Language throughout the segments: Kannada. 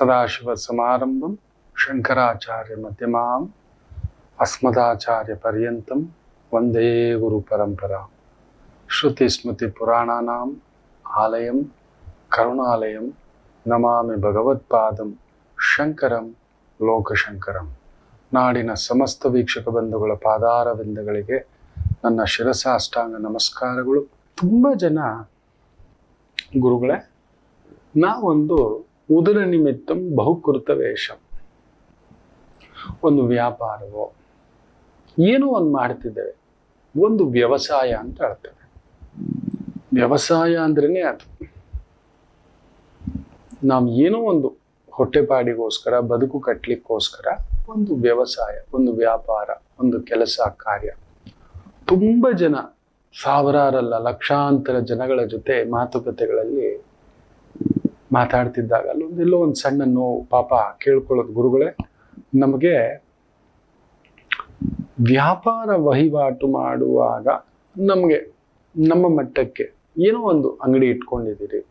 ಸದಾಶಿವ ಸಮಾರಂಭಂ ಶಂಕರಾಚಾರ್ಯ ಮಧ್ಯಮಾಂ ಅಸ್ಮದಾಚಾರ್ಯ ಪರ್ಯಂತಂ ವಂದೇ ಗುರು ಪರಂಪರಾ ಶ್ರುತಿ ಸ್ಮೃತಿ ಪುರಾಣಾನಾಂ ಆಲಯಂ ಕರುಣಾಲಯಂ ನಮಾಮಿ ಭಗವತ್ಪಾದಂ ಶಂಕರಂ ಲೋಕಶಂಕರಂ ನಾಡಿನ ಸಮಸ್ತ ವೀಕ್ಷಕ ಬಂಧುಗಳ ಪಾದಾರವಿಂದಗಳಿಗೆ ನನ್ನ ಶಿರಸಾಷ್ಟಾಂಗ ನಮಸ್ಕಾರಗಳು. ತುಂಬ ಜನ ಗುರುಗಳೇ, ನಾವೊಂದು ಉದರ ನಿಮಿತ್ತಂ ಬಹುಕೃತ ವೇಷ ಒಂದು ವ್ಯಾಪಾರವೋ, ಏನೋ ಒಂದು ಮಾಡ್ತಿದ್ದೇವೆ. ಒಂದು ವ್ಯವಸಾಯ ಅಂತ ಹೇಳ್ತೇವೆ ವ್ಯವಸಾಯ ಅಂದ್ರೇನೆ ಅದು. ನಾವು ಏನೋ ಒಂದು ಹೊಟ್ಟೆಪಾಡಿಗೋಸ್ಕರ ಬದುಕು ಕಟ್ಟಲಿಕ್ಕೋಸ್ಕರ ಒಂದು ವ್ಯವಸಾಯ, ಒಂದು ವ್ಯಾಪಾರ, ಒಂದು ಕೆಲಸ, ಕಾರ್ಯ. ತುಂಬ ಜನ, ಸಾವಿರಾರಲ್ಲ, ಲಕ್ಷಾಂತರ ಜನಗಳ ಜೊತೆ ಮಾತುಕತೆಗಳಲ್ಲಿ ಮಾತಾಡ್ತಿದ್ದಾಗ ಅಲ್ಲೊಂದು ಎಲ್ಲೋ ಒಂದು ಸಣ್ಣ ನೋವು, ಪಾಪ ಕೇಳ್ಕೊಳ್ಳೋದು ಗುರುಗಳೇ, ನಮಗೆ ವ್ಯಾಪಾರ ವಹಿವಾಟು ಮಾಡುವಾಗ ನಮಗೆ, ನಮ್ಮ ಮಟ್ಟಕ್ಕೆ ಏನೋ ಒಂದು ಅಂಗಡಿ ಇಟ್ಕೊಂಡಿದ್ದೀರಿ.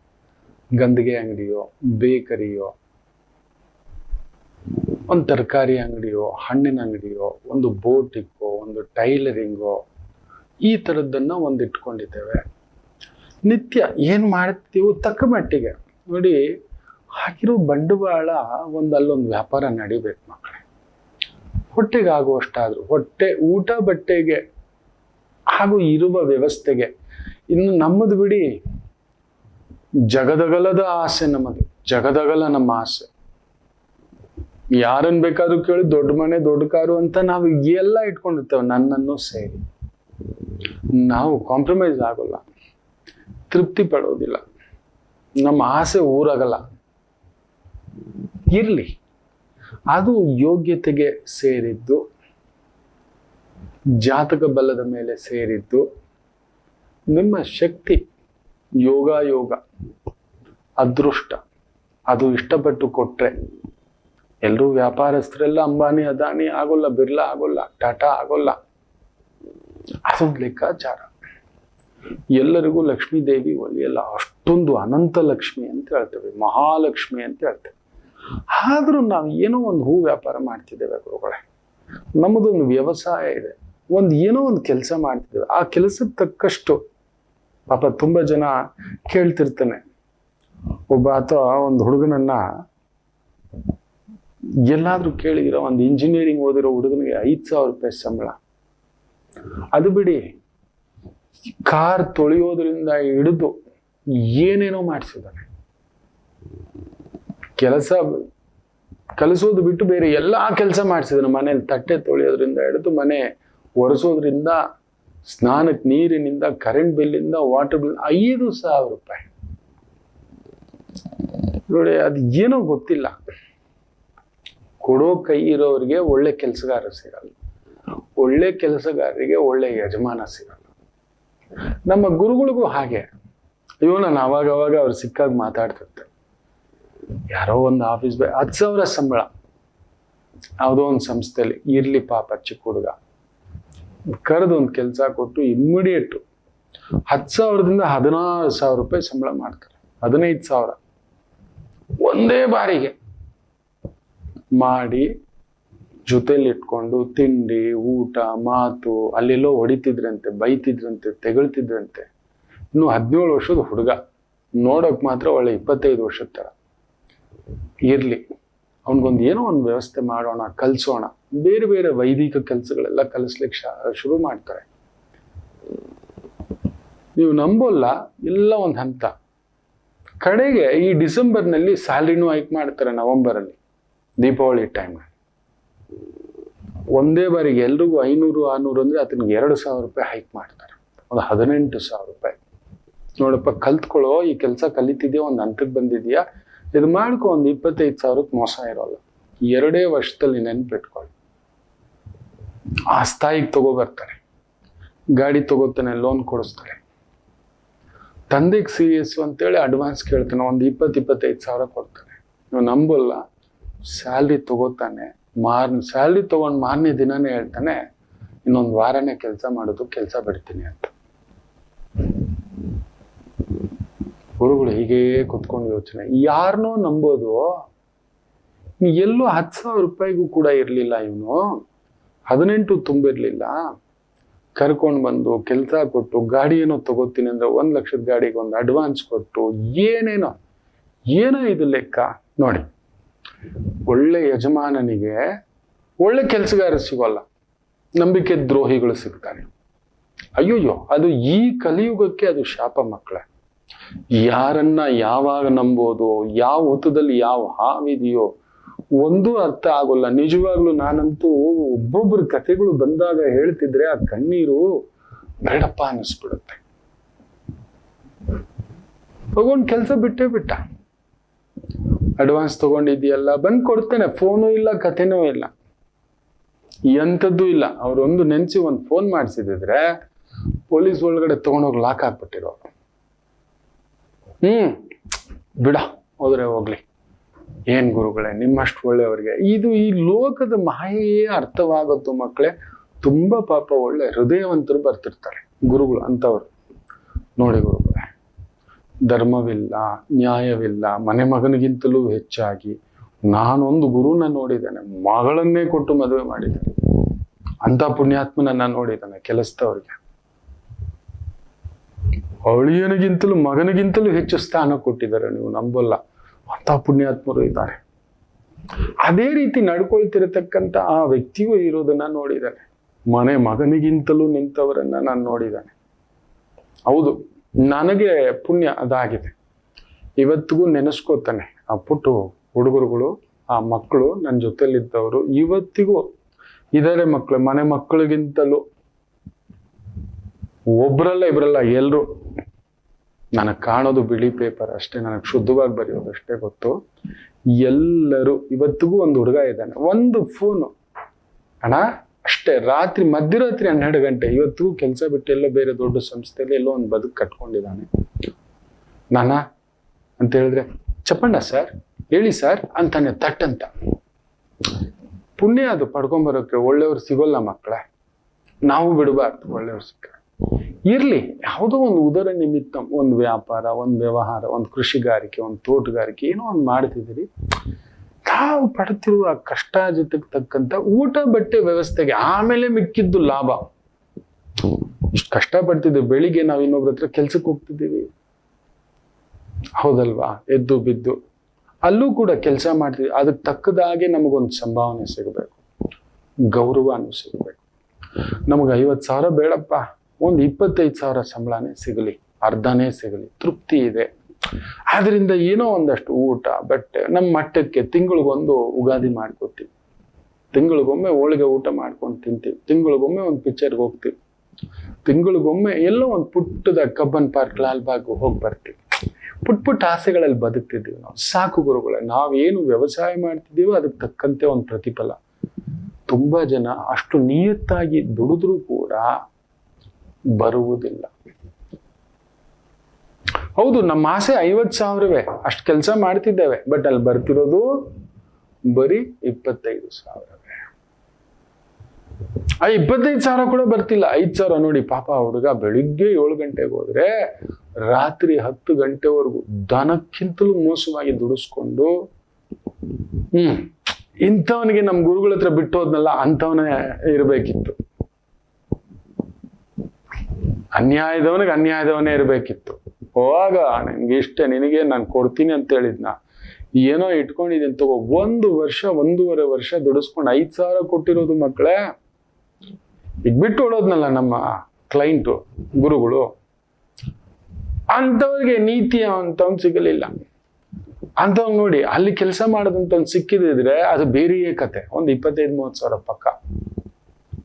ಗಂದಿಗೆ ಅಂಗಡಿಯೋ, ಬೇಕರಿಯೋ, ಒಂದು ತರಕಾರಿ ಅಂಗಡಿಯೋ, ಹಣ್ಣಿನ ಅಂಗಡಿಯೋ, ಒಂದು ಬೋಟಿಕ್ಕೋ, ಒಂದು ಟೈಲರಿಂಗೋ, ಈ ಥರದ್ದನ್ನು ಒಂದು ಇಟ್ಕೊಂಡಿದ್ದೇವೆ. ನಿತ್ಯ ಏನು ಮಾಡ್ತೀವೋ ತಕ್ಕ ಮಟ್ಟಿಗೆ. ನೋಡಿ ಹಾಕಿರೋ ಬಂಡವಾಳ ಒಂದಲ್ಲೊಂದು ವ್ಯಾಪಾರ ನಡಿಬೇಕು ಮಕ್ಕಳೇ ಹೊಟ್ಟೆಗೆ ಆಗುವಷ್ಟಾದ್ರು ಹೊಟ್ಟೆ, ಊಟ ಬಟ್ಟೆಗೆ ಹಾಗೂ ಇರುವ ವ್ಯವಸ್ಥೆಗೆ. ಇನ್ನು ನಮ್ಮದು ಬಿಡಿ, ಜಗದಗಲದ ಆಸೆ ನಮ್ಮದು, ಜಗದಗಲ ನಮ್ಮ ಆಸೆ. ಯಾರನ್ನ ಬೇಕಾದ್ರೂ ಕೇಳಿ, ದೊಡ್ಡ ಮನೆ, ದೊಡ್ಡ ಕಾರು ಅಂತ ನಾವು ಎಲ್ಲ ಇಟ್ಕೊಂಡಿರ್ತೇವೆ, ನನ್ನನ್ನು ಸೇರಿ. ನಾವು ಕಾಂಪ್ರಮೈಸ್ ಆಗೋಲ್ಲ, ತೃಪ್ತಿ ಪಡೋದಿಲ್ಲ. ನಮ್ಮ ಆಸೆ ಊರಾಗಲ್ಲ. ಇರ್ಲಿ. ಅದು ಯೋಗ್ಯತೆಗೆ ಸೇರಿದ್ದು, ಜಾತಕ ಬಲದ ಮೇಲೆ ಸೇರಿದ್ದು, ನಿಮ್ಮ ಶಕ್ತಿ ಯೋಗ ಯೋಗ ಅದೃಷ್ಟ, ಅದು ಇಷ್ಟಪಟ್ಟು ಕೊಟ್ರೆ ಎಲ್ಲರೂ ವ್ಯಾಪಾರಸ್ಥರೆಲ್ಲ ಅಂಬಾನಿ, ಅದಾನಿ, ಆಗೋಲ್ಲ, ಬಿರ್ಲಾ ಆಗೋಲ್ಲ, ಟಾಟಾ ಆಗೋಲ್ಲ. ಅದೊಂದು ಲೆಕ್ಕಾಚಾರ. ಎಲ್ಲರಿಗೂ ಲಕ್ಷ್ಮೀ ದೇವಿ ಒಲಿಯಲ್ಲ ಅಷ್ಟೊಂದು ಅನಂತ ಲಕ್ಷ್ಮಿ ಅಂತ ಹೇಳ್ತೇವೆ, ಮಹಾಲಕ್ಷ್ಮಿ ಅಂತ ಹೇಳ್ತೇವೆ. ಆದರೂ ನಾವು ಏನೋ ಒಂದು ಹೂ ವ್ಯಾಪಾರ ಮಾಡ್ತಿದ್ದೇವೆ ಗುರುಗಳೇ. ನಮ್ಮದೊಂದು ವ್ಯವಸಾಯ ಇದೆ. ಒಂದು ಏನೋ ಒಂದು ಕೆಲಸ ಮಾಡ್ತಿದ್ದೇವೆ. ಆ ಕೆಲಸಕ್ಕೆ ತಕ್ಕಷ್ಟು, ಪಾಪ ತುಂಬ ಜನ ಕೇಳ್ತಿರ್ತಾನೆ. ಒಬ್ಬ ಆತ ಒಂದು ಹುಡುಗನನ್ನ ಎಲ್ಲಾದ್ರೂ ಕೇಳಿದಿರೋ, ಒಂದು ಇಂಜಿನಿಯರಿಂಗ್ ಓದಿರೋ ಹುಡುಗನಿಗೆ ಐದು ಸಾವಿರ ರೂಪಾಯಿ ಸಂಬಳ. ಅದು ಬಿಡಿ ಕಾರ್ ತೊಳೆಯೋದ್ರಿಂದ ಹಿಡಿದು ಏನೇನೋ ಮಾಡಿಸಿದ್ದಾನೆ. ಕೆಲಸ ಕಲಿಸೋದು ಬಿಟ್ಟು ಬೇರೆ ಎಲ್ಲ ಕೆಲಸ ಮಾಡಿಸಿದ್ದಾನೆ. ಮನೇಲಿ ತಟ್ಟೆ ತೊಳೆಯೋದ್ರಿಂದ ಹಿಡಿದು ಮನೆ ಒರೆಸೋದ್ರಿಂದ, ಸ್ನಾನಕ್ಕೆ ನೀರಿನಿಂದ ಕರೆಂಟ್ ಬಿಲ್ಲಿಂದ ವಾಟರ್ ಬಿಲ್ ಐದು ಸಾವಿರ ರೂಪಾಯಿ. ನೋಡಿ, ಅದು ಏನೋ ಗೊತ್ತಿಲ್ಲ. ಕೊಡೋ ಕೈ ಇರೋರಿಗೆ ಒಳ್ಳೆ ಕೆಲಸಗಾರ ಸಿಗಲ್ಲ. ಒಳ್ಳೆ ಕೆಲಸಗಾರರಿಗೆ ಒಳ್ಳೆ ಯಜಮಾನ ಸಿಗಲ್ಲ. ನಮ್ಮ ಗುರುಗಳಿಗೂ ಹಾಗೆ. ಅಯ್ಯೋ ನಾನು ಅವಾಗ ಅವಾಗ ಅವ್ರು ಸಿಕ್ಕಾಗ ಮಾತಾಡ್ತಿರ್ತೆ ಯಾರೋ ಒಂದು ಆಫೀಸ್ ಬೈ ಹತ್ತು ಸಾವಿರ ಸಂಬಳ. ಯಾವುದೋ ಒಂದು ಸಂಸ್ಥೆಯಲ್ಲಿ ಇರಲಿ ಪಾಪ ಚಿಕ್ಕ ಹುಡುಗ. ಕರೆದು ಒಂದು ಕೆಲಸ ಕೊಟ್ಟು ಇಮ್ಮಿಡಿಯೇಟು ಹತ್ತು ಸಾವಿರದಿಂದ ಹದಿನಾರು ಸಾವಿರ ರೂಪಾಯಿ ಸಂಬಳ ಮಾಡ್ತಾರೆ. ಹದಿನೈದು ಸಾವಿರ. ಒಂದೇ ಬಾರಿಗೆ. ಮಾಡಿ ಜೊತೆಯಲ್ಲಿ ಇಟ್ಕೊಂಡು ತಿಂಡಿ, ಊಟ, ಮಾತು, ಅಲ್ಲೆಲ್ಲೋ ಹೊಡಿತಿದ್ರಂತೆ, ಬೈತಿದ್ರಂತೆ, ತೆಗಳ್ತಿದ್ರಂತೆ. ಇನ್ನು ಹದಿನೇಳು ವರ್ಷದ ಹುಡುಗ. ನೋಡೋಕೆ ಮಾತ್ರ ಒಳ್ಳೆ ಇಪ್ಪತ್ತೈದು ವರ್ಷದ ಥರ ಇರ್ಲಿ. ಅವನಿಗೊಂದು ಏನೋ ಒಂದು ವ್ಯವಸ್ಥೆ ಮಾಡೋಣ, ಕಲಿಸೋಣ. ಬೇರೆ ಬೇರೆ ವೈದಿಕ ಕೆಲಸಗಳೆಲ್ಲ ಕಲಿಸ್ಲಿಕ್ಕೆ ಶುರು ಮಾಡ್ತಾರೆ. ನೀವು ನಂಬೋಲ್ಲ, ಎಲ್ಲ ಒಂದು ಹಂತ. ಕಡೆಗೆ ಈ ಡಿಸೆಂಬರ್ನಲ್ಲಿ ಸ್ಯಾಲ್ರಿನೂ ಹೈಕ್ ಮಾಡ್ತಾರೆ ನವೆಂಬರಲ್ಲಿ, ದೀಪಾವಳಿ ಟೈಮ್ನಲ್ಲಿ. ಒಂದೇ ಬಾರಿಗೆ ಎಲ್ರಿಗೂ ಐನೂರು, ಆರ್ನೂರು ಅಂದರೆ ಅದನ್ನ ಎರಡು ಸಾವಿರ ರೂಪಾಯಿ ಹೈಕ್ ಮಾಡ್ತಾರೆ. ಒಂದು ಹದಿನೆಂಟು ಸಾವಿರ ರೂಪಾಯಿ. ನೋಡಪ್ಪ ಕಲ್ತ್ಕೊಳ್ಳೋ ಈ ಕೆಲಸ ಕಲಿತಿದ್ಯಾ, ಒಂದು ಹಂತಕ್ಕೆ ಬಂದಿದ್ಯಾ? ಇದು ಮಾಡ್ಕೊ, ಒಂದು ಇಪ್ಪತ್ತೈದು ಸಾವಿರಕ್ಕೆ ಮೋಸ ಇರೋಲ್ಲ. ಎರಡೇ ವರ್ಷದಲ್ಲಿ ನೆನ್ಪಿಟ್ಕೊಳ್ಳಿ ಆ ಸ್ಥಾಯಿಗೆ ತಗೋಬರ್ತಾರೆ ಗಾಡಿ ತಗೋತಾನೆ, ಲೋನ್ ಕೊಡಿಸ್ತಾರೆ. ತಂದೆಗೆ ಸಿ ಎಸ್ ಅಂತೇಳಿ ಅಡ್ವಾನ್ಸ್ ಕೇಳ್ತಾನೆ, ಒಂದು ಇಪ್ಪತ್ತು, ಇಪ್ಪತ್ತೈದು ಸಾವಿರ ಕೊಡ್ತಾನೆ. ನೀವು ನಂಬಲ್ಲ. ಸ್ಯಾಲ್ರಿ ತಗೋತಾನೆ ಮಾರ್ ಸ್ಯಾಲ್ರಿ ತೊಗೊಂಡು ಮಾರನೇ ದಿನನೇ ಹೇಳ್ತಾನೆ, ಇನ್ನೊಂದು ವಾರನೇ ಕೆಲಸ ಮಾಡೋದು, ಕೆಲಸ ಬಿಡ್ತೀನಿ ಅಂತ. ಗುರುಗಳು ಹೀಗೇ ಕುತ್ಕೊಂಡು ಯೋಚನೆ. ಯಾರನ್ನೋ ನಂಬೋದು, ಎಲ್ಲೂ ಹತ್ತು ಸಾವಿರ ರೂಪಾಯಿಗೂ ಕೂಡ ಇರಲಿಲ್ಲ ಇವನು. ಹದಿನೆಂಟು ತುಂಬಿರ್ಲಿಲ್ಲ. ಕರ್ಕೊಂಡು ಬಂದು ಕೆಲಸ ಕೊಟ್ಟು ಗಾಡಿ ಏನೋ ತಗೋತೀನಿ ಅಂದ್ರೆ ಒಂದು ಲಕ್ಷದ ಗಾಡಿಗೆ ಒಂದು ಅಡ್ವಾನ್ಸ್ ಕೊಟ್ಟು ಏನೇನೋ, ಏನೋ ಇದು ಲೆಕ್ಕ ನೋಡಿ. ಒಳ್ಳೆ ಯಜಮಾನನಿಗೆ ಒಳ್ಳೆ ಕೆಲಸಗಾರ ಸಿಗೋಲ್ಲ. ನಂಬಿಕೆ ದ್ರೋಹಿಗಳು ಸಿಗ್ತಾರೆ. ಅಯ್ಯೋಯ್ಯೋ, ಅದು ಈ ಕಲಿಯುಗಕ್ಕೆ ಅದು ಶಾಪ ಮಕ್ಕಳೇ. ಯಾರನ್ನ ಯಾವಾಗ ನಂಬೋದು, ಯಾವ ಹೊತ್ತದಲ್ಲಿ ಯಾವ ಹಾವಿದೆಯೋ ಒಂದು ಅರ್ಥ ಆಗೋಲ್ಲ. ನಿಜವಾಗ್ಲೂ ನಾನಂತೂ ಒಬ್ಬೊಬ್ಬರ ಕಥೆಗಳು ಬಂದಾಗ ಹೇಳ್ತಿದ್ರೆ ಆ ಕಣ್ಣೀರು ಬೇಡಪ್ಪ ಅನ್ನಿಸ್ಬಿಡುತ್ತೆ. ತಗೊಂಡ್ ಕೆಲಸ ಬಿಟ್ಟೇ ಬಿಟ್ಟ. ಅಡ್ವಾನ್ಸ್ ತಗೊಂಡಿದ್ಯಲ್ಲ ಬಂದ್ ಕೊಡ್ತೇನೆ. ಫೋನು ಇಲ್ಲ, ಕಥೆನೂ ಇಲ್ಲ. ಎಂಥದ್ದು ಇಲ್ಲ. ಅವ್ರೊಂದು ನೆನ್ಸಿ ಒಂದು ಫೋನ್ ಮಾಡಿಸಿದ್ರೆ ಪೊಲೀಸ್ ಒಳಗಡೆ ತಗೊಂಡೋಗಿ ಲಾಕ್ ಹಾಕ್ಬಿಟ್ಟಿರೋ ಹ್ಮ್. ಬಿಡ, ಹೋದ್ರೆ ಹೋಗ್ಲಿ. ಏನ್ ಗುರುಗಳೇ, ನಿಮ್ಮಷ್ಟು ಒಳ್ಳೆಯವ್ರಿಗೆ. ಇದು ಈ ಲೋಕದ ಮಾಯೆಯೇ ಅರ್ಥವಾಗೋದು ಮಕ್ಕಳೇ, ತುಂಬಾ ಪಾಪ ಒಳ್ಳೆ ಹೃದಯವಂತರು ಬರ್ತಿರ್ತಾರೆ, ಗುರುಗಳು ಅಂಥವ್ರು. ನೋಡಿ ಗುರುಗಳೇ, ಧರ್ಮವಿಲ್ಲ, ನ್ಯಾಯವಿಲ್ಲ, ಮನೆ ಮಗನಿಗಿಂತಲೂ ಹೆಚ್ಚಾಗಿ ನಾನೊಂದು ಗುರುನ ನೋಡಿದ್ದೇನೆ, ಮಗಳನ್ನೇ ಕೊಟ್ಟು ಮದುವೆ ಮಾಡಿದ್ದೇನೆ. ಅಂತ ಪುಣ್ಯಾತ್ಮನನ್ನ ನೋಡಿದ್ದಾನೆ, ಕೆಲಸದವ್ರಿಗೆ. ಅಳಿಯನಿಗಿಂತಲೂ ಮಗನಿಗಿಂತಲೂ ಹೆಚ್ಚು ಸ್ಥಾನ ಕೊಟ್ಟಿದ್ದಾರೆ, ನೀವು ನಂಬಲ್ಲ. ಅಂತ ಪುಣ್ಯಾತ್ಮರು ಇದ್ದಾರೆ. ಅದೇ ರೀತಿ ನಡ್ಕೊಳ್ತಿರತಕ್ಕಂಥ ಆ ವ್ಯಕ್ತಿಯೂ ಇರೋದನ್ನ ನೋಡಿದ್ದಾನೆ. ಮನೆ ಮಗನಿಗಿಂತಲೂ ನಿಂತವರನ್ನ ನಾನು ನೋಡಿದ್ದಾನೆ. ಹೌದು, ನನಗೆ ಪುಣ್ಯ ಅದಾಗಿದೆ. ಇವತ್ತಿಗೂ ನೆನೆಸ್ಕೋತಾನೆ. ಆ ಪುಟ್ಟು ಹುಡುಗರುಗಳು, ಆ ಮಕ್ಕಳು ನನ್ನ ಜೊತೆಲಿದ್ದವರು, ಇವತ್ತಿಗೂ ಇದಾರೆ ಮಕ್ಕಳು ಮನೆ ಮಕ್ಕಳಿಗಿಂತಲೂ ಒಬ್ರಲ್ಲ ಇಬ್ರಲ್ಲ, ಎಲ್ರು ನನಗೆ ಕಾಣೋದು ಬಿಳಿ ಪೇಪರ್ ಅಷ್ಟೇ, ನನಗೆ ಶುದ್ಧವಾಗಿ ಬರೆಯೋದು ಅಷ್ಟೇ ಗೊತ್ತು. ಎಲ್ಲರೂ, ಇವತ್ತಿಗೂ ಒಂದು ಹುಡುಗ ಇದ್ದಾನೆ, ಒಂದು ಫೋನು ಅಣ್ಣ, ಅಷ್ಟೇ, ರಾತ್ರಿ, ಮಧ್ಯರಾತ್ರಿ ಹನ್ನೆರಡು ಗಂಟೆ, ಇವತ್ತಿಗೂ ಕೆಲಸ ಬಿಟ್ಟು ಎಲ್ಲೋ ಬೇರೆ ದೊಡ್ಡ ಸಂಸ್ಥೆಯಲ್ಲಿ ಎಲ್ಲೋ ಒಂದು ಬದುಕು ಕಟ್ಕೊಂಡಿದ್ದಾನೆ. ನಾನ, ಅಂತ ಹೇಳಿದ್ರೆ, ಚಪ್ಪಣ್ಣ ಸರ್ ಹೇಳಿ ಸರ್ ಅಂತಾನೆ ತಟ್ಟಂತ. ಪುಣ್ಯ ಅದು ಪಡ್ಕೊಂಬರೋಕೆ ಒಳ್ಳೆಯವ್ರು ಸಿಗೋಲ್ಲ ಮಕ್ಕಳೇ. ನಾವು ಬಿಡಬಾರ್ದು, ಒಳ್ಳೆಯವ್ರು ಸಿಕ್ಕ ಇರ್ಲಿ. ಯಾವುದೋ ಒಂದು ಉದರ ನಿಮಿತ್ತ, ಒಂದು ವ್ಯಾಪಾರ, ಒಂದು ವ್ಯವಹಾರ, ಒಂದು ಕೃಷಿಗಾರಿಕೆ, ಒಂದು ತೋಟಗಾರಿಕೆ, ಏನೋ ಒಂದು ಮಾಡ್ತಿದ್ದೀರಿ. ತಾವು ಪಡ್ತಿರುವ ಆ ಜೊತೆಗೆ ತಕ್ಕಂಥ ಊಟ, ಬಟ್ಟೆ ವ್ಯವಸ್ಥೆಗೆ ಆಮೇಲೆ ಮಿಕ್ಕಿದ್ದು ಲಾಭ. ಇಷ್ಟು ಕಷ್ಟ ಬೆಳಿಗ್ಗೆ ನಾವು ಇನ್ನೊಬ್ರ ಹತ್ರ ಕೆಲ್ಸಕ್ಕೆ ಹೋಗ್ತಿದ್ದೀವಿ. ಹೌದಲ್ವಾ? ಎದ್ದು ಬಿದ್ದು. ಅಲ್ಲೂ ಕೂಡ ಕೆಲಸ ಮಾಡ್ತೀವಿ ಅದಕ್ಕೆ ತಕ್ಕದಾಗೆ ನಮಗೊಂದು ಸಂಭಾವನೆ ಸಿಗಬೇಕು. ಗೌರವನೂ ಸಿಗಬೇಕು. ನಮಗೆ ಐವತ್ತು ಸಾವಿರ ಬೇಡಪ್ಪ. ಒಂದು ಇಪ್ಪತ್ತೈದು ಸಾವಿರ ಸಂಬಳನೇ ಸಿಗಲಿ, ಅರ್ಧನೇ ಸಿಗಲಿ, ತೃಪ್ತಿ ಇದೆ. ಆದ್ರಿಂದ ಏನೋ ಒಂದಷ್ಟು ಊಟ ಬಟ್ಟೆ ನಮ್ಮ ಮಟ್ಟಕ್ಕೆ ತಿಂಗಳಿಗೊಂದು ಉಗಾದಿ ಮಾಡ್ಕೋತೀವಿ. ತಿಂಗಳಿಗೊಮ್ಮೆ ಹೋಳಿಗೆ ಊಟ ಮಾಡ್ಕೊಂಡು ತಿಂತೀವಿ. ತಿಂಗಳಿಗೊಮ್ಮೆ ಒಂದು ಪಿಕ್ಚರ್ಗೆ ಹೋಗ್ತೀವಿ. ತಿಂಗಳಿಗೊಮ್ಮೆ ಎಲ್ಲೋ ಒಂದು ಪುಟ್ಟದ ಕಬ್ಬನ್ ಪಾರ್ಕ್ ಲಾಲ್ಬಾಗ್ ಹೋಗಿ ಬರ್ತೀವಿ. ಪುಟ್ ಪುಟ್ಟ ಆಸೆಗಳಲ್ಲಿ ಬದುಕ್ತಿದ್ದೀವಿ ನಾವು. ಸಾಕು ಗುರುಗಳೇ ನಾವೇನು ವ್ಯವಸಾಯ ಮಾಡ್ತಿದ್ದೀವೋ ಅದಕ್ಕೆ ತಕ್ಕಂತೆ ಒಂದು ಪ್ರತಿಫಲ. ತುಂಬಾ ಜನ ಅಷ್ಟು ನಿಯತ್ತಾಗಿ ದುಡಿದ್ರೂ ಕೂಡ ಬರುವುದಿಲ್ಲ. ಹೌದು, ನಮ್ಮ ಆಸೆ ಐವತ್ತು ಸಾವಿರವೇ. ಅಷ್ಟು ಕೆಲಸ ಮಾಡ್ತಿದ್ದೇವೆ ಬಟ್ ಅಲ್ಲಿ ಬರ್ತಿರೋದು ಬರೀ ಇಪ್ಪತ್ತೈದು ಸಾವಿರವೇ. ಆ ಇಪ್ಪತ್ತೈದು ಸಾವಿರ ಕೂಡ ಬರ್ತಿಲ್ಲ. ಐದ್ ಸಾವಿರ ನೋಡಿ, ಪಾಪ ಹುಡುಗ ಬೆಳಿಗ್ಗೆ ಏಳು ಗಂಟೆಗೆ ಹೋದ್ರೆ ರಾತ್ರಿ ಹತ್ತು ಗಂಟೆವರೆಗೂ ದನಕ್ಕಿಂತಲೂ ಮೋಸವಾಗಿ ದುಡಿಸ್ಕೊಂಡು, ಹ್ಮ್, ಇಂಥವನಿಗೆ ನಮ್ಮ ಗುರುಗಳ ಹತ್ರ ಬಿಟ್ಟು ಹೋದ್ನಲ್ಲ, ಅಂಥವನೇ ಇರಬೇಕಿತ್ತು. ಅನ್ಯಾಯದವನಿಗೆ ಅನ್ಯಾಯದವನೇ ಇರಬೇಕಿತ್ತು. ಹೋಗ ನಂಗೆ ಇಷ್ಟೇ ನಿನಗೆ ನಾನು ಕೊಡ್ತೀನಿ ಅಂತ ಹೇಳಿದ್ನ? ಏನೋ ಇಟ್ಕೊಂಡಿದ್ದೀನಿ ತಗೋ. ಒಂದು ವರ್ಷ, ಒಂದೂವರೆ ವರ್ಷ ದುಡಿಸ್ಕೊಂಡು ಐದು ಸಾವಿರ ಕೊಟ್ಟಿರೋದು ಮಕ್ಕಳೇ, ಈಗ ಬಿಟ್ಟು ಹೊಡೋದ್ನಲ್ಲ ನಮ್ಮ ಕ್ಲೈಂಟು ಗುರುಗಳು. ಅಂಥವ್ರಿಗೆ ನೀತಿ ಅಂತವ್ನು ಸಿಗಲಿಲ್ಲ. ಅಂಥವ್ ನೋಡಿ, ಅಲ್ಲಿ ಕೆಲಸ ಮಾಡೋದಂತ ಸಿಕ್ಕಿದ್ರೆ ಅದು ಬೇರೆಯೇ ಕತೆ. ಒಂದು ಇಪ್ಪತ್ತೈದು, ಮೂವತ್ತು ಸಾವಿರ ಪಕ್ಕ.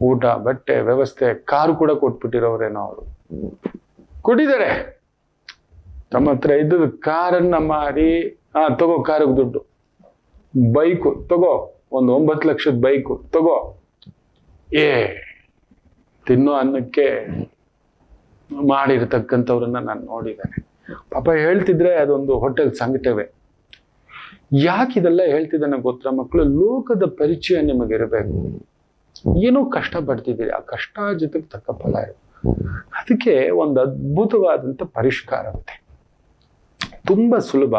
ಊಟ, ಬಟ್ಟೆ, ವ್ಯವಸ್ಥೆ, ಕಾರು ಕೂಡ ಕೊಟ್ಬಿಟ್ಟಿರೋರೇನೋ ಅವರು. ಕೊಟ್ಟಿದ್ದಾರೆ. ತಮ್ಮ ಹತ್ರ ಇದ್ದದ ಕಾರನ್ನ ಮಾರಿ ಹಾ ತಗೋ ಕಾರಿಗೆ ದುಡ್ಡು. ಬೈಕು, ತಗೋ, ಒಂದು ಒಂಬತ್ತು ಲಕ್ಷದ ಬೈಕು, ತಗೋ. ಏ, ತಿನ್ನೋ ಅನ್ನಕ್ಕೆ ಮಾಡಿರ್ತಕ್ಕಂಥವ್ರನ್ನ ನಾನು ನೋಡಿದ್ದೇನೆ. ಪಾಪ ಹೇಳ್ತಿದ್ರೆ ಅದೊಂದು ಹೋಟೆಲ್ ಸಂಘಟವೇ. ಯಾಕೆ ಇದೆಲ್ಲ ಹೇಳ್ತಿದ್ದಾನೆ ಗೊತ್ತಾ? ಮಕ್ಕಳು ಲೋಕದ ಪರಿಚಯ ನಿಮಗಿರಬೇಕು. ಏನೋ ಕಷ್ಟ ಪಡ್ತಿದ್ದೀರಿ. ಆ ಕಷ್ಟ ಜೊತೆಗೆ ತಕ್ಕ ಫಲ ಇದೆ ಅದಕ್ಕೆ ಒಂದು ಅದ್ಭುತವಾದಂಥ ಪರಿಷ್ಕಾರ ತುಂಬಾ ತುಂಬ ಸುಲಭ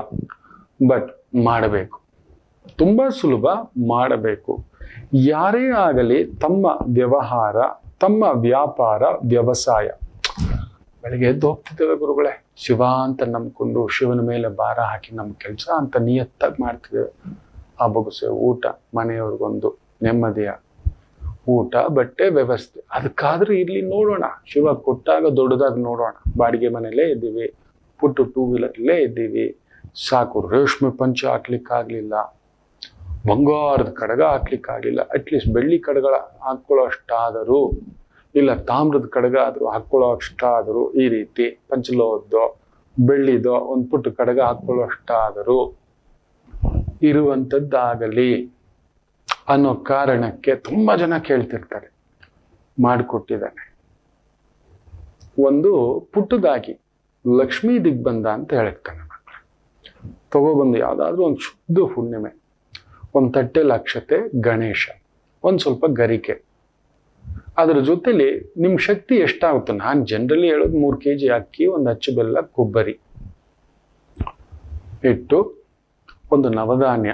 ಬಟ್ ಮಾಡಬೇಕು. ತುಂಬ ಸುಲಭ, ಮಾಡಬೇಕು. ಯಾರೇ ಆಗಲಿ ತಮ್ಮ ವ್ಯವಹಾರ, ತಮ್ಮ ವ್ಯಾಪಾರ, ವ್ಯವಸಾಯ. ಬೆಳಿಗ್ಗೆ ಎದ್ದು ಹೋಗ್ತಿದ್ದೇವೆ ಗುರುಗಳೇ. ಶಿವ ಅಂತ ನಂಬ್ಕೊಂಡು ಶಿವನ ಮೇಲೆ ಭಾರ ಹಾಕಿ ನಮ್ಮ ಕೆಲಸ ಅಂತ ನಿಯತ್ತಾಗಿ ಮಾಡ್ತಿದ್ದೇವೆ. ಆ ಬೊಗಸೆ ಊಟ, ಮನೆಯವ್ರಿಗೊಂದು ನೆಮ್ಮದಿಯ ಊಟ, ಬಟ್ಟೆ ವ್ಯವಸ್ಥೆ. ಅದಕ್ಕಾದ್ರೂ ಇಲ್ಲಿ ನೋಡೋಣ. ಶಿವ ಕೊಟ್ಟಾಗ ದೊಡ್ಡದಾಗಿ ನೋಡೋಣ. ಬಾಡಿಗೆ ಮನೆಯಲ್ಲೇ ಇದ್ದೀವಿ. ಪುಟ್ಟು ಟೂ ವೀಲರ್ಲ್ಲೇ ಇದ್ದೀವಿ. ಸಾಕು ರೇಷ್ಮೆ ಪಂಚ ಹಾಕ್ಲಿಕ್ಕಾಗ್ಲಿಲ್ಲ. ಬಂಗಾರದ ಕಡಗ ಹಾಕ್ಲಿಕ್ಕಾಗ್ಲಿಲ್ಲ. ಅಟ್ಲೀಸ್ಟ್ ಬೆಳ್ಳಿ ಕಡಗಳ ಹಾಕೊಳ್ಳೋ ಅಷ್ಟಾದರೂ, ಇಲ್ಲ ತಾಮ್ರದ ಕಡಗ ಆದರೂ ಹಾಕೊಳ್ಳೋ ಅಷ್ಟಾದರೂ ಈ ರೀತಿ ಪಂಚಲೋದ್ದೋ ಬೆಳ್ಳಿದೋ ಒಂದು ಪುಟ್ಟು ಕಡಗ ಹಾಕೊಳ್ಳೋ ಅಷ್ಟಾದರೂ ಇರುವಂಥದ್ದಾಗಲಿ ಅನ್ನೋ ಕಾರಣಕ್ಕೆ ತುಂಬ ಜನ ಕೇಳ್ತಿರ್ತಾರೆ. ಮಾಡಿಕೊಟ್ಟಿದ್ದಾನೆ. ಒಂದು ಪುಟ್ಟದಾಗಿ ಲಕ್ಷ್ಮೀ ದಿಗ್ಬಂಧ ಅಂತ ತಗೋಬಂದು ತಗೊಬಂದು ಯಾವುದಾದ್ರೂ ಒಂದು ಶುದ್ಧ ಹುಣ್ಣಿಮೆ, ಒಂದು ತಟ್ಟೆ ಲಕ್ಷತೆ, ಗಣೇಶ, ಒಂದು ಸ್ವಲ್ಪ ಗರಿಕೆ. ಅದರ ಜೊತೆಲಿ ನಿಮ್ಮ ಶಕ್ತಿ ಎಷ್ಟಾಗುತ್ತೆ? ನಾನು ಜನರಲಿ ಹೇಳೋದು ಮೂರು ಕೆ ಜಿ ಅಕ್ಕಿ, ಒಂದು ಅಚ್ಚು ಬೆಲ್ಲ, ಕೊಬ್ಬರಿ. ಇಟ್ಟು ಒಂದು ನವಧಾನ್ಯ.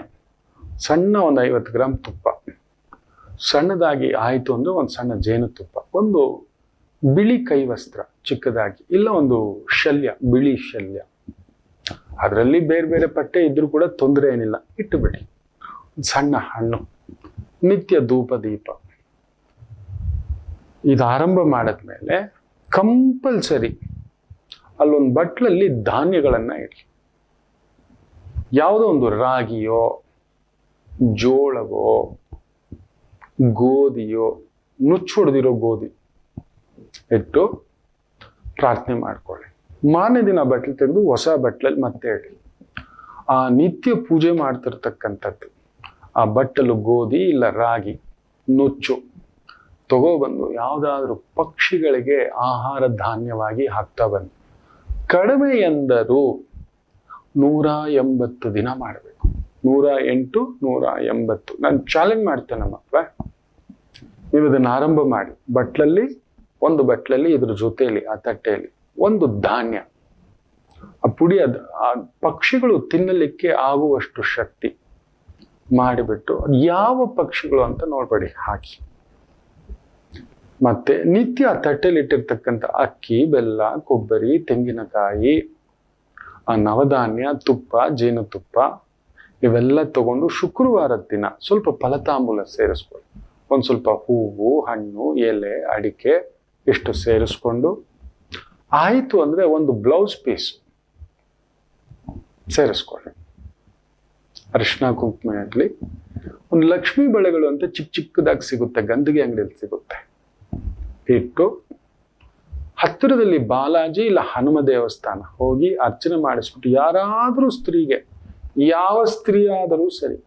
ಸಣ್ಣ ಒಂದು ಐವತ್ತು ಗ್ರಾಮ್ ತುಪ್ಪ. ಸಣ್ಣದಾಗಿ ಆಯಿತು ಅಂದರೆ ಒಂದು ಸಣ್ಣ ಜೇನುತುಪ್ಪ ಒಂದು ಬಿಳಿ ಕೈವಸ್ತ್ರ, ಚಿಕ್ಕದಾಗಿ, ಇಲ್ಲ ಒಂದು ಶಲ್ಯ, ಬಿಳಿ ಶಲ್ಯ. ಅದರಲ್ಲಿ ಬೇರೆ ಬೇರೆ ಪಟ್ಟೆ ಇದ್ರೂ ಕೂಡ ತೊಂದರೆ ಏನಿಲ್ಲ, ಇಟ್ಟುಬಿಡಿ. ಸಣ್ಣ ಹಣ್ಣು, ನಿತ್ಯ ಧೂಪ ದೀಪ. ಇದು ಆರಂಭ ಮಾಡಿದ್ಮೇಲೆ ಕಂಪಲ್ಸರಿ ಅಲ್ಲೊಂದು ಬಟ್ಲಲ್ಲಿ ಧಾನ್ಯಗಳನ್ನು ಇಡಿ ಯಾವುದೋ ಒಂದು ರಾಗಿಯೋ ಜೋಳವೋ, ಗೋಧಿಯೋ ನುಚ್ಚು ಹೊಡೆದಿರೋ ಗೋಧಿ ಇಟ್ಟು ಪ್ರಾರ್ಥನೆ ಮಾಡ್ಕೊಳ್ಳಿ. ಮಾರನೇ ದಿನ ಬಟ್ಲು ತೆಗೆದು ಹೊಸ ಬಟ್ಲಲ್ಲಿ ಮತ್ತೆ ಇಡಿ. ಆ ನಿತ್ಯ ಪೂಜೆ ಮಾಡ್ತಿರ್ತಕ್ಕಂಥದ್ದು, ಆ ಬಟ್ಟಲು ಗೋಧಿ ಇಲ್ಲ ರಾಗಿ, ನುಚ್ಚು, ತಗೋಬಂದು ಯಾವುದಾದ್ರೂ ಪಕ್ಷಿಗಳಿಗೆ ಆಹಾರ ಧಾನ್ಯವಾಗಿ ಹಾಕ್ತಾ ಬನ್ನಿ. ಕಡಿಮೆ ಎಂದರೂ ನೂರ ಎಂಬತ್ತು ದಿನ ಮಾಡಬೇಕು. ನೂರ ಎಂಟು, ನೂರ ಎಂಬತ್ತು. ನಾನು ಚಾಲೆಂಜ್ ಮಾಡ್ತೇನೆ ಮಕ್ಕಳ ನೀವು ಇದನ್ನು ಆರಂಭ ಮಾಡಿ. ಬಟ್ಲಲ್ಲಿ, ಒಂದು ಬಟ್ಲಲ್ಲಿ, ಇದ್ರ ಜೊತೆಯಲ್ಲಿ, ಆ ತಟ್ಟೆಯಲ್ಲಿ. ಒಂದು ಧಾನ್ಯ. ಆ ಪುಡಿ ಅದು, ಆ ಪಕ್ಷಿಗಳು ತಿನ್ನಲಿಕ್ಕೆ ಆಗುವಷ್ಟು ಶಕ್ತಿ ಮಾಡಿಬಿಟ್ಟು ಯಾವ ಪಕ್ಷಿಗಳು ಅಂತ ನೋಡ್ಬೇಡಿ, ಹಾಕಿ. ಮತ್ತೆ ನಿತ್ಯ ಆ ತಟ್ಟೆಯಲ್ಲಿ ಇಟ್ಟಿರ್ತಕ್ಕಂಥ ಅಕ್ಕಿ, ಬೆಲ್ಲ, ಕೊಬ್ಬರಿ, ತೆಂಗಿನಕಾಯಿ, ಆ ನವಧಾನ್ಯ, ತುಪ್ಪ, ಜೇನುತುಪ್ಪ ಇವೆಲ್ಲ ತಗೊಂಡು ಶುಕ್ರವಾರದ ದಿನ ಸ್ವಲ್ಪ ಫಲತಾಂಬೂಲ ಸೇರಿಸ್ಕೊಳ್ಳಿ ಒಂದು ಸ್ವಲ್ಪ ಹೂವು, ಹಣ್ಣು, ಎಲೆ, ಅಡಿಕೆ ಇಷ್ಟು ಸೇರಿಸ್ಕೊಂಡು ಆಯಿತು ಅಂದರೆ ಒಂದು ಬ್ಲೌಸ್ ಪೀಸ್ ಸೇರಿಸ್ಕೊಳ್ಳಿ. ಅರಿಶಿನ ಆಗಲಿ, ಒಂದು ಲಕ್ಷ್ಮೀ ಬಳೆಗಳು ಅಂತ ಚಿಕ್ಕ ಚಿಕ್ಕದಾಗಿ ಸಿಗುತ್ತೆ, ಗಂದಿಗೆ ಅಂಗಡಿಯಲ್ಲಿ ಸಿಗುತ್ತೆ. ಇಟ್ಟು ಹತ್ತಿರದಲ್ಲಿ ಬಾಲಾಜಿ ಇಲ್ಲ ಹನುಮ ದೇವಸ್ಥಾನ, ಹೋಗಿ ಅರ್ಚನೆ ಮಾಡಿಸ್ಬಿಟ್ಟು ಯಾರಾದರೂ ಸ್ತ್ರೀಗೆ ಯಾವ ಸ್ತ್ರೀ ಆದರೂ ಸರಿ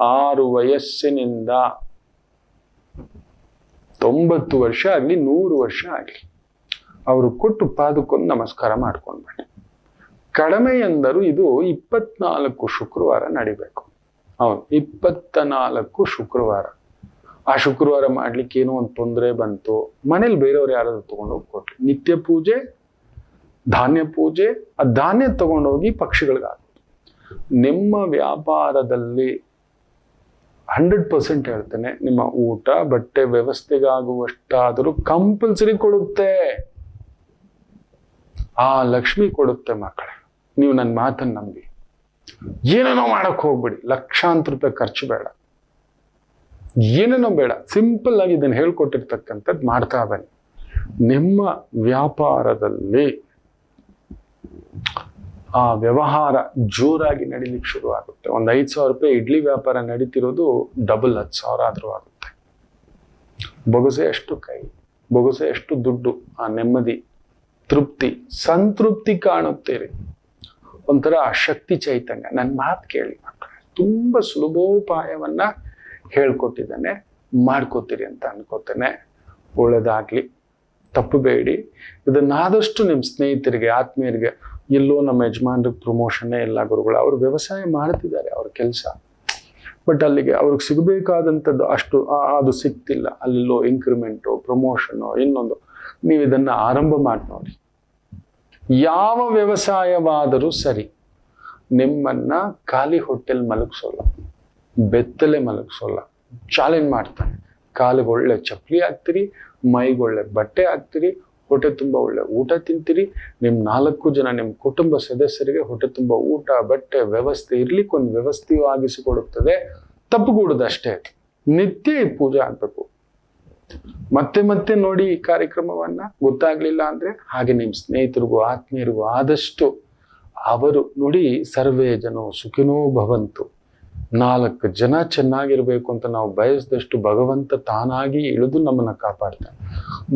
ಆರು ವಯಸ್ಸಿನಿಂದ ತೊಂಬತ್ತು ವರ್ಷ ಆಗಲಿ, ನೂರು ವರ್ಷ ಆಗಲಿ, ಅವರು ಕೊಟ್ಟು ಪಾದಕ್ಕೊಂದು ನಮಸ್ಕಾರ ಮಾಡ್ಕೊಂಡ್ಬಿಟ್ಟೆ ಕಡಿಮೆ ಎಂದರೂ ಇದು ಇಪ್ಪತ್ನಾಲ್ಕು ಶುಕ್ರವಾರ ನಡಿಬೇಕು. ಹೌದು ಇಪ್ಪತ್ತ ನಾಲ್ಕು ಶುಕ್ರವಾರ. ಆ ಶುಕ್ರವಾರ ಮಾಡ್ಲಿಕ್ಕೆ ಏನೋ ಒಂದು ತೊಂದರೆ ಬಂತು. ಮನೇಲಿ ಬೇರೆಯವ್ರು ಯಾರಾದ್ರೂ ತಗೊಂಡೋಗಿ ಕೊಟ್ಲಿ ನಿತ್ಯ ಪೂಜೆ, ಧಾನ್ಯ ಪೂಜೆ, ಆ ಧಾನ್ಯ ತಗೊಂಡೋಗಿ ಪಕ್ಷಿಗಳಿಗೆ ನಿಮ್ಮ ವ್ಯಾಪಾರದಲ್ಲಿ ಹಂಡ್ರೆಡ್ ಪರ್ಸೆಂಟ್ ಹೇಳ್ತೇನೆ ನಿಮ್ಮ ಊಟ, ಬಟ್ಟೆ ವ್ಯವಸ್ಥೆಗಾಗುವಷ್ಟಾದರೂ ಕಂಪಲ್ಸರಿ ಕೊಡುತ್ತೆ. ಆ ಲಕ್ಷ್ಮಿ ಕೊಡುತ್ತೆ ಮಕ್ಕಳೇ, ನೀವು ನನ್ನ ಮಾತನ್ನು ನಂಬಿ. ಏನೇನೋ ಮಾಡಕ್ಕೆ ಹೋಗ್ಬಿಡಿ, ಲಕ್ಷಾಂತರ ರೂಪಾಯಿ ಖರ್ಚು ಬೇಡ. ಏನೇನೋ ಬೇಡ ಸಿಂಪಲ್ ಆಗಿ ಇದನ್ನು ಹೇಳ್ಕೊಟ್ಟಿರ್ತಕ್ಕಂಥದ್ದು ಮಾಡ್ತಾ ಬನ್ನಿ. ನಿಮ್ಮ ವ್ಯಾಪಾರದಲ್ಲಿ ಆ ವ್ಯವಹಾರ ಜೋರಾಗಿ ನಡೀಲಿಕ್ಕೆ ಶುರು ಆಗುತ್ತೆ ಒಂದು ಐದು ಸಾವಿರ ರೂಪಾಯಿ ಇಡ್ಲಿ ವ್ಯಾಪಾರ ನಡೀತಿರೋದು ಡಬಲ್ ಹತ್ತು ಸಾವಿರ ಆದರೂ ಆಗುತ್ತೆ. ಬೊಗಸೆ ಅಷ್ಟು ಕೈ, ಬೊಗಸೆ ಅಷ್ಟು ದುಡ್ಡು, ಆ ನೆಮ್ಮದಿ, ತೃಪ್ತಿ, ಸಂತೃಪ್ತಿ ಕಾಣುತ್ತೀರಿ. ಒಂಥರ ಶಕ್ತಿ ಚೈತನ್ಯ. ನನ್ನ ಮಾತು ಕೇಳಿ ತುಂಬ ಸುಲಭೋಪಾಯವನ್ನು ಹೇಳ್ಕೊಟ್ಟಿದ್ದಾನೆ, ಮಾಡ್ಕೋತೀರಿ ಅಂತ ಅನ್ಕೋತೇನೆ. ಒಳ್ಳೇದಾಗ್ಲಿ. ತಪ್ಪಬೇಡಿ ಇದನ್ನಾದಷ್ಟು ನಿಮ್ಮ ಸ್ನೇಹಿತರಿಗೆ, ಆತ್ಮೀಯರಿಗೆ, ಎಲ್ಲೋ ನಮ್ಮ ಯಜಮಾನ್ರಿಗೆ ಪ್ರಮೋಷನ್ನೇ ಇಲ್ಲ ಗುರುಗಳು, ಅವರು ವ್ಯವಸಾಯ ಮಾಡ್ತಿದ್ದಾರೆ ಅವ್ರ ಕೆಲಸ. ಬಟ್ ಅಲ್ಲಿಗೆ ಅವ್ರಿಗೆ ಸಿಗಬೇಕಾದಂಥದ್ದು ಅಷ್ಟು ಅದು ಸಿಗ್ತಿಲ್ಲ. ಅಲ್ಲೆಲ್ಲೋ ಇನ್ಕ್ರಿಮೆಂಟು ಪ್ರಮೋಷನು ಇನ್ನೊಂದು. ನೀವು ಇದನ್ನು ಆರಂಭ ಮಾಡಿ ನೋಡಿ. ಯಾವ ವ್ಯವಸಾಯವಾದರೂ ಸರಿ, ನಿಮ್ಮನ್ನ ಖಾಲಿ ಹೊಟ್ಟೆಲ್ ಮಲಗಿಸೋಲ್ಲ, ಬೆತ್ತಲೆ ಮಲಗಿಸೋಲ್ಲ ಚಾಲೆಂಜ್ ಮಾಡ್ತಾನೆ ಕಾಲಿಗೆ ಒಳ್ಳೆ ಚಪ್ಪಲಿ ಹಾಕ್ತೀರಿ ಮೈಗೆ ಒಳ್ಳೆ ಬಟ್ಟೆ ಹಾಕ್ತೀರಿ, ಹೊಟ್ಟೆ ತುಂಬ ಒಳ್ಳೆ. ಊಟ ತಿಂತೀರಿ ನಿಮ್ಮ ನಾಲ್ಕು ಜನ ನಿಮ್ಮ ಕುಟುಂಬ ಸದಸ್ಯರಿಗೆ ಹೊಟ್ಟೆ ತುಂಬ ಊಟ, ಬಟ್ಟೆ ವ್ಯವಸ್ಥೆ ಇರ್ಲಿಕ್ಕೆ ಒಂದು ವ್ಯವಸ್ಥೆಯು ಆಗಿಸಿಕೊಡುತ್ತದೆ. ತಪ್ಪುಗೂಡದಷ್ಟೇ ನಿತ್ಯ ಈ ಪೂಜೆ ಆಗ್ಬೇಕು. ಮತ್ತೆ ಮತ್ತೆ ನೋಡಿ ಈ ಕಾರ್ಯಕ್ರಮವನ್ನ. ಗೊತ್ತಾಗ್ಲಿಲ್ಲ ಅಂದ್ರೆ ಹಾಗೆ ನಿಮ್ಮ ಸ್ನೇಹಿತರಿಗೂ, ಆತ್ಮೀಯರಿಗೂ ಆದಷ್ಟು ಅವರು ನೋಡಿ ಸರ್ವೇ ಜನೋ ಸುಖಿನೋ ಭವಂತು. ನಾಲ್ಕು ಜನ ಚೆನ್ನಾಗಿರ್ಬೇಕು ಅಂತ ನಾವು ಬಯಸಿದಷ್ಟು ಭಗವಂತ ತಾನಾಗಿ ಇಳಿದು ನಮ್ಮನ್ನ ಕಾಪಾಡ್ತಾನೆ.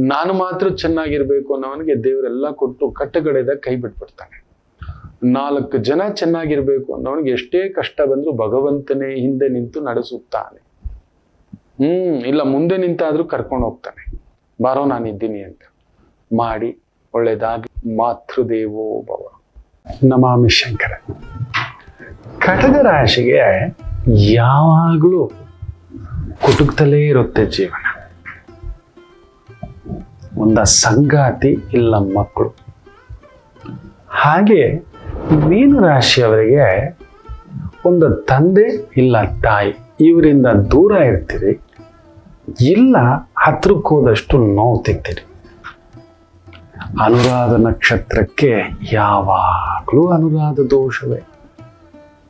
ನಾನು ಮಾತ್ರ ಚೆನ್ನಾಗಿರ್ಬೇಕು ಅನ್ನೋವನಿಗೆ ದೇವರೆಲ್ಲ ಕೊಟ್ಟು ಕಟ್ಟಗಡೆದ ಕೈ ಬಿಟ್ಬಿಡ್ತಾನೆ. ನಾಲ್ಕು ಜನ ಚೆನ್ನಾಗಿರ್ಬೇಕು ಅನ್ನೋನಿಗೆ ಎಷ್ಟೇ ಕಷ್ಟ ಬಂದ್ರು ಭಗವಂತನೇ ಹಿಂದೆ ನಿಂತು ನಡೆಸುತ್ತಾನೆ. ಹ್ಮ್, ಇಲ್ಲ ಮುಂದೆ ನಿಂತಾದ್ರೂ ಕರ್ಕೊಂಡು ಹೋಗ್ತಾನೆ. ಬಾರೋ ನಾನಿದ್ದೀನಿ ಅಂತ. ಮಾಡಿ ಒಳ್ಳೇದಾಗಿ ಮಾತೃದೇವೋ ಭವ. ನಮಾಮಿ ಶಂಕರ. ಕಟಕ ರಾಶಿಗೆ ಯಾವಾಗಲೂ ಕುಟುಕ್ತಲೇ ಇರುತ್ತೆ ಜೀವನ. ಒಂದ ಸಂಗಾತಿ ಇಲ್ಲ ಮಕ್ಕಳು. ಹಾಗೆ ಮೀನು ರಾಶಿಯವರಿಗೆ ಒಂದು ತಂದೆ ಇಲ್ಲ ತಾಯಿ, ಇವರಿಂದ ದೂರ ಇರ್ತೀರಿ, ಇಲ್ಲ ಹತ್ರಕ್ಕೆ ಹೋದಷ್ಟು ನೋವು ತಿಂತೀರಿ ಅನುರಾಧ ನಕ್ಷತ್ರಕ್ಕೆ ಯಾವಾಗಲೂ ಅನುರಾಧ ದೋಷವೇ.